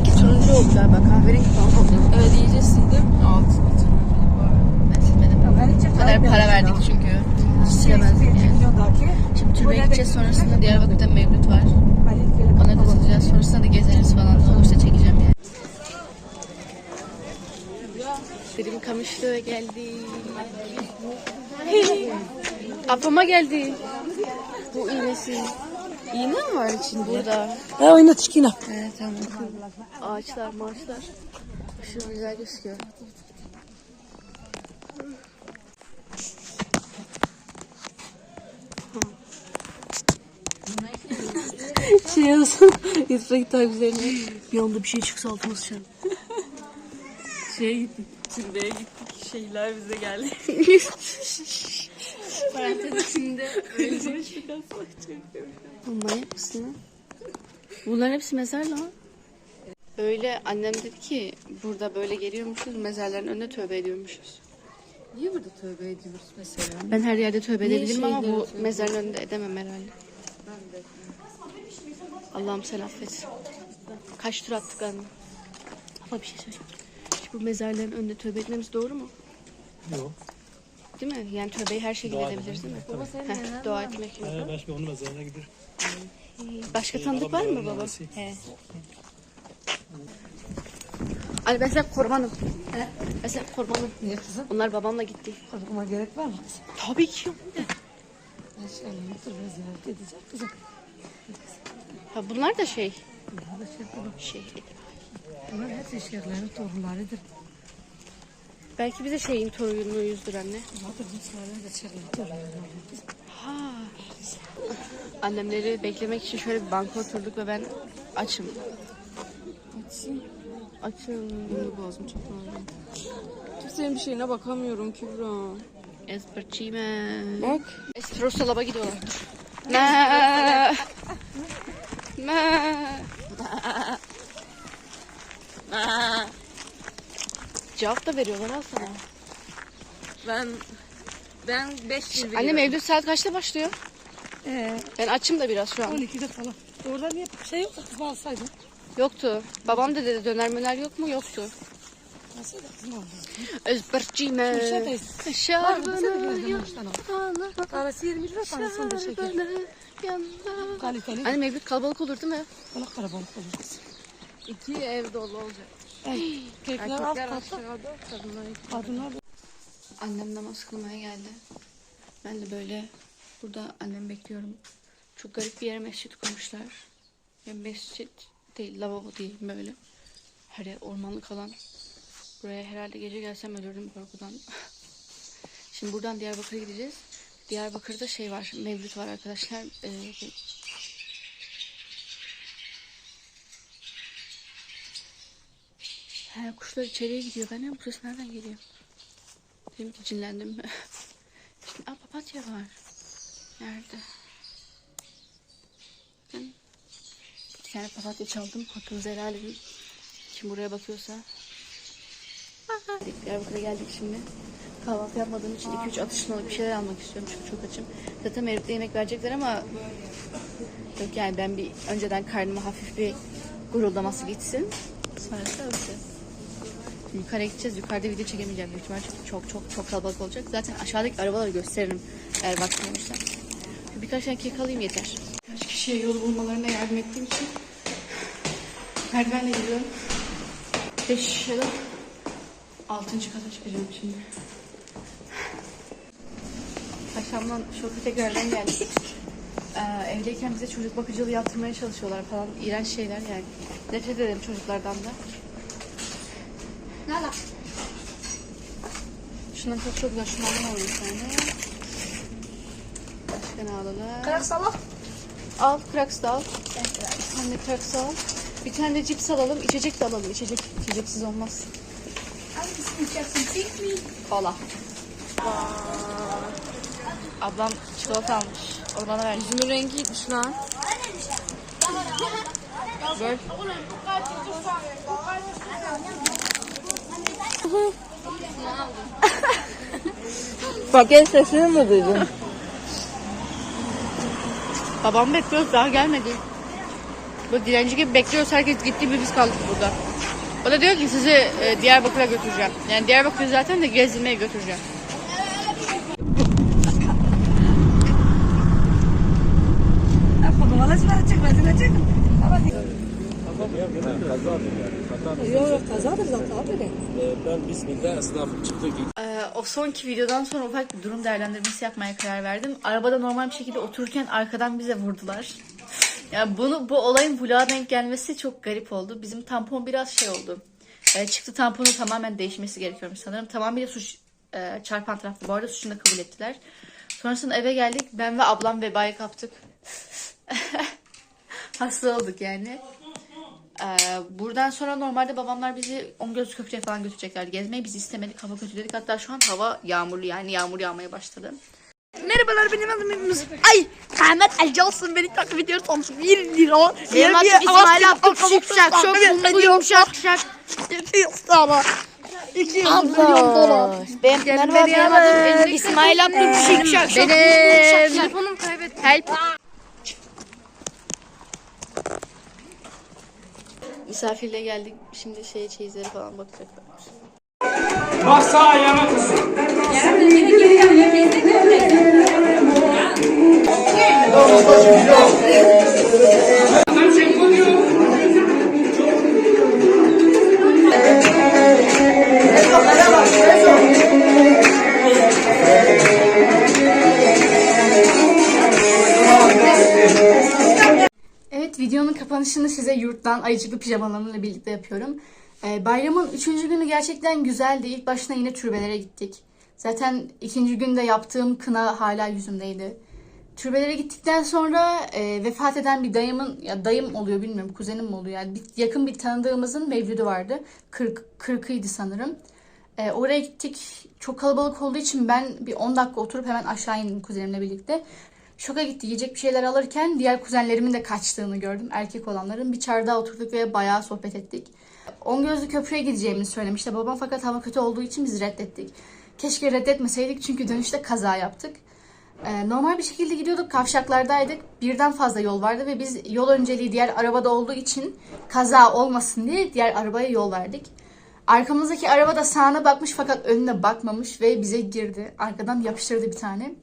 galiba. Kahverengi falan oldu. Evet iyice sildim. Alt. Ben silmedim. Bu kadar para verdik çünkü. Silemezdik yani. Şimdi türbeye gideceğiz. Sonrasında Diyarbakır'da Mevlüt var. Ona katılacağız. Sonrasında da gezeriz falan. Ne olursa çekeceğim yani. Dilim kamışlığı geldi. Apama geldi. Bu iğnesi. İğne mi var için burada? Ha oyna çıkına. Evet tamam. Ağaçlar, maaşlar. Aşırı güzel gözüküyor. şey yazsın. Instagram takipçilerine bir anda bir şey çıksa altıma sıçarım. Şeye gittik. Türbeye gittik. Şeyler bize geldi. Parantez içinde öyle. Manyak mısın lan? Bunların hepsi mezar lan. Böyle annem dedi ki burada böyle geliyormuşuz mezarların önünde tövbe ediyormuşuz. Niye burada tövbe ediyoruz mesela? Ben her yerde tövbe Niye edebilirim ama bu tövbe mezarın önünde edemem herhalde. Allah'ım sen affet. Kaç tur attık anne? Ama bir şey söyleyeyim. Şu bu mezarların önünde tövbe etmemiz doğru mu? Yok. Değil mi? Yani tövbeyi her şekilde Dua edebiliriz değil mi? Tabii. Heh, dua etmek. Ee, başka onun mezarına gider. Başka tanıdık var mı baba? He. Ali ben sen kurbanım. He? Ben sen kurbanım. Niye kızım? Onlar babamla gitti. Korkuma gerek var mı kızım? Tabii ki yok. Ben şöyle otur biraz ziyaret edeceğim kızım. Ha, bunlar da şey. Bunlar da şey. Şey. Bunlar hepsi şeyhlerin torunlarıdır. Belki bize şeyin torunuyuzdur anne. Ha. Annemleri beklemek için şöyle bir banka oturduk ve ben açım. Açım. Bunu boğazım çok ağrıyor. Kimsenin bir şeyine bakamıyorum Kübra. Espreçime. Bak. Espresso laba gidiyorlar. Me. Me. Cevap da veriyorlar ha sana. Ben ben 5 yıl Annem evde saat kaçta başlıyor? Ee, Ben açım da biraz şu an. 12'de falan. Orada niye şey yok kızım alsaydın. Yoktu. Babam da dedi döner möner yok mu? Yoktu. Nasıl da kızım aldın? Espreçime. Kürşat'tayız. Şarbını al. Kahvesi 20 lira tanesi de şeker. şarbını. Kaliteli. Annem evlilik kalabalık olur değil mi? Bana karabalık olur. İki ev dolu olacak. Erkekler katta. aşağıda, kadınlar Annem namaz kılmaya geldi. Ben de böyle burada annemi bekliyorum. Çok garip bir yere mescit kurmuşlar. Yani mescit değil, lavabo değil böyle. Her yer ormanlık alan. Buraya herhalde gece gelsem ölürdüm korkudan. Şimdi buradan Diyarbakır'a gideceğiz. Diyarbakır'da şey var, mevlüt var arkadaşlar. Ee, He, kuşlar içeriye gidiyor. Ben ne bu ses nereden geliyor? Dedim ki cinlendim mi? Şimdi, aa, papatya var. Nerede? Bakın. Bir tane papatya çaldım. Hakkınızı helal edin. Kim buraya bakıyorsa. Diyarbakır'a geldik şimdi. Kahvaltı yapmadığım için 2-3 atıştırmalık bir şeyler almak istiyorum çünkü çok açım. Zaten Mevlüt'te yemek verecekler ama yok yani ben bir önceden karnıma hafif bir guruldaması gitsin. Sonrasında ölçeceğiz. Yukarıya gideceğiz. Yukarıda video çekemeyeceğim büyük ihtimalle çünkü çok çok çok kalabalık olacak. Zaten aşağıdaki arabaları gösteririm eğer vaktim olursa. Birkaç tane kek alayım yeter. Birkaç kişiye yol bulmalarına yardım ettiğim için merdivenle gidiyorum. Beş ya da altıncı kata çıkacağım şimdi. Akşamdan şoka tekrardan geldik. Ee, evdeyken bize çocuk bakıcılığı yaptırmaya çalışıyorlar falan. İğrenç şeyler yani. Nefret ederim çocuklardan da. Nala. Şundan çok çok. Şunlardan alayım bir tane. Başka ne alalım? Kırak salak. Al, kraks da al. Bir tane de kraks al. Bir tane de cips alalım. İçecek de alalım. İçecek, içeceksiz olmaz. Hangisini içeceksin? Pick me. Kola. Ablam çikolata almış. O bana verdi. Yüzümün rengi gitmiş lan. Gör. Paket sesini mi duydun? Babam bekliyoruz daha gelmedi. Böyle dilenci gibi bekliyoruz. Herkes gitti bir biz kaldık burada. O da diyor ki sizi e, Diyarbakır'a götüreceğim. Yani Diyarbakır'ı zaten de gezdirmeye götüreceğim. Ben bismillah esnafım çıktı ki Ee, o sonki videodan sonra ufak bir durum değerlendirmesi yapmaya karar verdim. Arabada normal bir şekilde otururken arkadan bize vurdular. Yani bunu bu olayın vloga denk gelmesi çok garip oldu. Bizim tampon biraz şey oldu. Ee, çıktı tamponu tamamen değişmesi gerekiyormuş sanırım. Tamamıyla suç e, çarpan taraftı. Bu arada suçunu da kabul ettiler. Sonrasında eve geldik. Ben ve ablam vebayı kaptık. Hasta olduk yani. Ee, buradan sonra normalde babamlar bizi Ongöz Köprü'ye falan götüreceklerdi gezmeyi. Biz istemedik. Hava kötü dedik. Hatta şu an hava yağmurlu yani yağmur yağmaya başladı. Merhabalar benim adım Yunus. Ay Ahmet Ali olsun beni takip ediyorsanız 1 lira. Benim adım İsmail Abdül Şipşak. Çok mutlu yumuşak şak. 200 dolar. 200 milyon dolar. Benim, benim adım İsmail Abdül Şipşak. Benim. Telefonum kaybettim. Help. Misafirle geldik. Şimdi şey çeyizleri falan bakacaklar. Evet videonun kapanışını size yurttan ayıcıklı pijamalarımla birlikte yapıyorum. Ee, bayramın üçüncü günü gerçekten güzeldi. İlk başına yine türbelere gittik. Zaten ikinci günde yaptığım kına hala yüzümdeydi. Türbelere gittikten sonra e, vefat eden bir dayımın, ya dayım oluyor bilmiyorum kuzenim mi oluyor. Yani bir, yakın bir tanıdığımızın mevlüdü vardı. Kırk, kırkıydı sanırım. E, oraya gittik. Çok kalabalık olduğu için ben bir 10 dakika oturup hemen aşağı indim kuzenimle birlikte. Şoka gitti. Yiyecek bir şeyler alırken diğer kuzenlerimin de kaçtığını gördüm. Erkek olanların. Bir çardağa oturduk ve bayağı sohbet ettik. On gözlü köprüye gideceğimizi söylemişti babam fakat hava kötü olduğu için biz reddettik. Keşke reddetmeseydik çünkü dönüşte kaza yaptık. Ee, normal bir şekilde gidiyorduk kavşaklardaydık. Birden fazla yol vardı ve biz yol önceliği diğer arabada olduğu için kaza olmasın diye diğer arabaya yol verdik. Arkamızdaki araba da sağına bakmış fakat önüne bakmamış ve bize girdi. Arkadan yapıştırdı bir tane.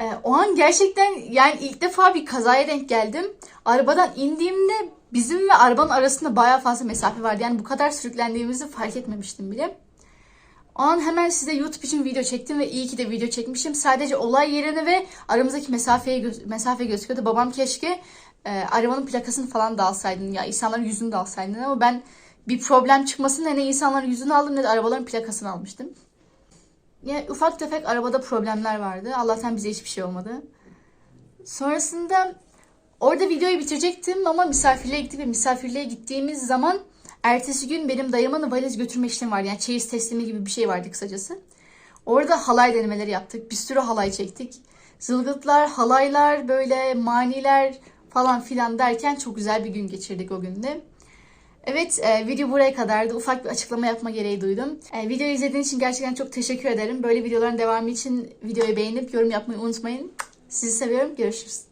Ee, o an gerçekten yani ilk defa bir kazaya denk geldim. Arabadan indiğimde bizim ve arabanın arasında bayağı fazla mesafe vardı. Yani bu kadar sürüklendiğimizi fark etmemiştim bile. O an hemen size YouTube için video çektim ve iyi ki de video çekmişim. Sadece olay yerini ve aramızdaki mesafeyi gö- mesafe gözüküyordu. Babam keşke e, arabanın plakasını falan da alsaydın ya insanların yüzünü de alsaydın ama ben bir problem çıkmasın diye ne insanların yüzünü aldım ne de arabaların plakasını almıştım. Yani ufak tefek arabada problemler vardı. Allah'tan bize hiçbir şey olmadı. Sonrasında orada videoyu bitirecektim ama misafirliğe gittik ve misafirliğe gittiğimiz zaman ertesi gün benim dayımın valiz götürme işlemi vardı. Yani çeyiz teslimi gibi bir şey vardı kısacası. Orada halay denemeleri yaptık. Bir sürü halay çektik. Zılgıtlar, halaylar, böyle maniler falan filan derken çok güzel bir gün geçirdik o günde. Evet, e, video buraya kadardı. Ufak bir açıklama yapma gereği duydum. E, videoyu izlediğiniz için gerçekten çok teşekkür ederim. Böyle videoların devamı için videoyu beğenip yorum yapmayı unutmayın. Sizi seviyorum. Görüşürüz.